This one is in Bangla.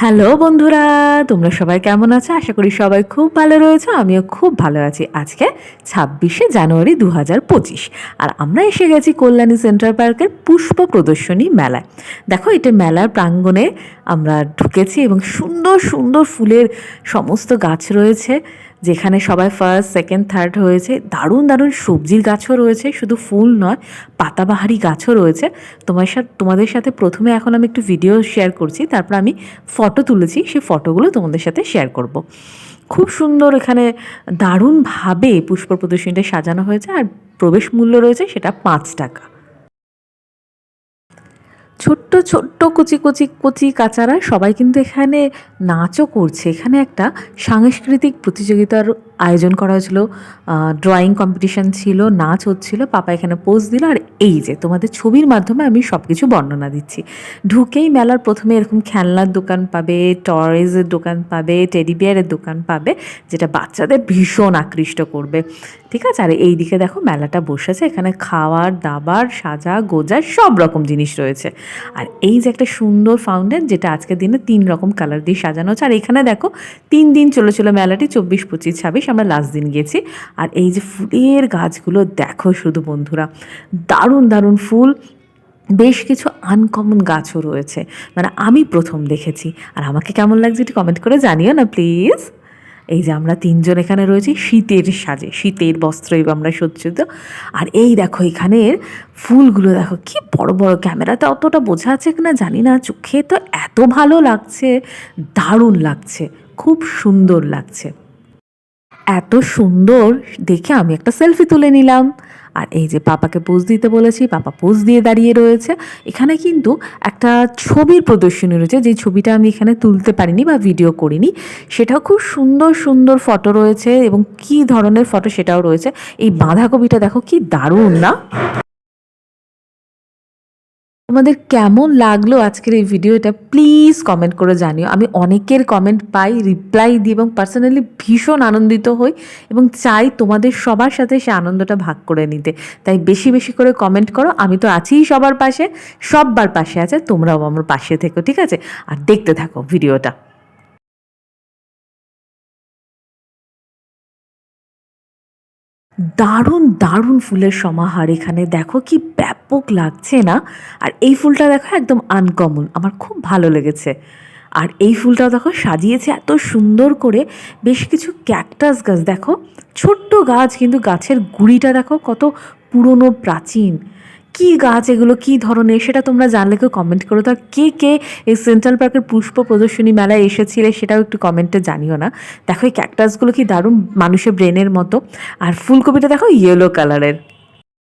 হ্যালো বন্ধুরা, তোমরা সবাই কেমন আছো? আশা করি সবাই খুব ভালো রয়েছে, আমিও খুব ভালো আছি। আজকে ছাব্বিশে জানুয়ারি দু হাজার পঁচিশ আর আমরা এসে গেছি কল্যাণী সেন্ট্রাল পার্কের পুষ্প প্রদর্শনী মেলায়। দেখো, এটা মেলার প্রাঙ্গণে আমরা ঢুকেছি এবং সুন্দর সুন্দর ফুলের সমস্ত গাছ রয়েছে। যেখানে সবাই ফার্স্ট সেকেন্ড থার্ড হয়েছে দারুণ দারুণ সবজির গাছও রয়েছে, শুধু ফুল নয়, পাতাবাহারি গাছও রয়েছে। তোমার সাথে, তোমাদের সাথে প্রথমে এখন আমি একটু ভিডিও শেয়ার করছি, তারপর আমি ফটো তুলেছি, সেই ফটোগুলো তোমাদের সাথে শেয়ার করব। খুব সুন্দর এখানে দারুণভাবে পুষ্প প্রদর্শনীটা সাজানো হয়েছে, আর প্রবেশ মূল্য রয়েছে সেটা পাঁচ টাকা। ছোট্ট ছোট্ট কুচি কুচি কুচি কাচারা সবাই কিন্তু এখানে নাচও করছে। এখানে একটা সাংস্কৃতিক প্রতিযোগিতার আয়োজন করা হয়েছিল। ড্রয়িং কম্পিটিশন ছিল, নাচ হচ্ছিল, পাপা এখানে পোজ দিল, আর এই যে তোমাদের ছবির মাধ্যমে আমি সব কিছু বর্ণনা দিচ্ছি। ঢুকেই মেলার প্রথমে এরকম খেলনার দোকান পাবে টয়েজের দোকান পাবে টেডি বিয়ারের দোকান পাবে, যেটা বাচ্চাদের ভীষণ আকৃষ্ট করবে। ঠিক আছে? আর এই দিকে দেখো মেলাটা বসেছে এখানে খাওয়ার, দাবার, সাজা, গোজা, সব রকম জিনিস রয়েছে। আর এই যে একটা সুন্দর ফাউন্টেন যেটা আজকের দিনে তিন রকম কালার দিয়ে সাজানো হচ্ছে। আর এখানে দেখো, তিন দিন চলেছিল মেলাটি, চব্বিশ, পঁচিশ, ছাব্বিশ। আমরা লাস্ট দিন গেছি। আর এই যে ফুলের গাছগুলো দেখো শুধু বন্ধুরা, দারুণ দারুণ ফুল। বেশ কিছু আনকমন গাছও রয়েছে। মানে আমি প্রথম দেখেছি। আর আমাকে কেমন লাগছে একটু কমেন্ট করে জানিও না প্লিজ এই যে আমরা তিনজন এখানে রয়েছি, শীতের সাজে, শীতের বস্ত্রই আমরা সজ্জিত। আর এই দেখো এখানের ফুলগুলো দেখো, কি বড় বড় ক্যামেরাতে অতটা বোঝা আছে কিনা জানি না। চোখে তো এত ভালো লাগছে, দারুণ লাগছে, খুব সুন্দর লাগছে। এত সুন্দর, দেখে আমি একটা সেলফি তুলে নিলাম। আর এই যে পাপাকে পোজ দিতে বলেছি, পাপা পোজ দিয়ে দাঁড়িয়ে রয়েছে। এখানে কিন্তু একটা ছবির প্রদর্শনী রয়েছে, যে ছবিটা আমি এখানে তুলতে পারিনি বা ভিডিও করিনি। সেটাও খুব সুন্দর সুন্দর ফটো রয়েছে এবং কি ধরনের ফটো সেটাও রয়েছে। এই বাঁধাকপিটা দেখো কি দারুণ না? তোমাদের কেমন লাগল আজকের এই ভিডিওটা? প্লিজ কমেন্ট করে জানিও। আমি অনেকের কমেন্ট পাই রিপ্লাই দিই এবং পার্সোনালি ভীষণ আনন্দিত হই এবং চাই তোমাদের সবার সাথে সে আনন্দটা ভাগ করে নিতে। তাই বেশি বেশি করে কমেন্ট করো। আমি তো আছিই সবার পাশে, সববার পাশে আছে, তোমরাও আমার পাশে থেকো, ঠিক আছে? আর দেখতে থাকো ভিডিওটা। দারুণ দারুণ ফুলের সমাহার এখানে। দেখো কি ব্যাপক লাগছে না? আর এই ফুলটা দেখো একদম আনকমন আমার খুব ভালো লেগেছে। আর এই ফুলটাও দেখো সাজিয়েছে এত সুন্দর করে। বেশ কিছু ক্যাকটাস গাছ। দেখো, ছোট্ট গাছ, কিন্তু গাছের গুড়িটা দেখো কত পুরনো, প্রাচীন। কি গাছ এগুলো, কি ধরনের, সেটা তোমরা জানলে কেউ কমেন্ট করো। তো আর কে কে এই সেন্ট্রাল পার্কের পুষ্প প্রদর্শনী মেলায় এসেছিলে সেটাও একটু কমেন্টে জানিও না। দেখো এই ক্যাকটাসগুলো কি দারুণ মানুষের ব্রেনের মতো। আর ফুলকপিটা দেখো ইয়েলো কালারের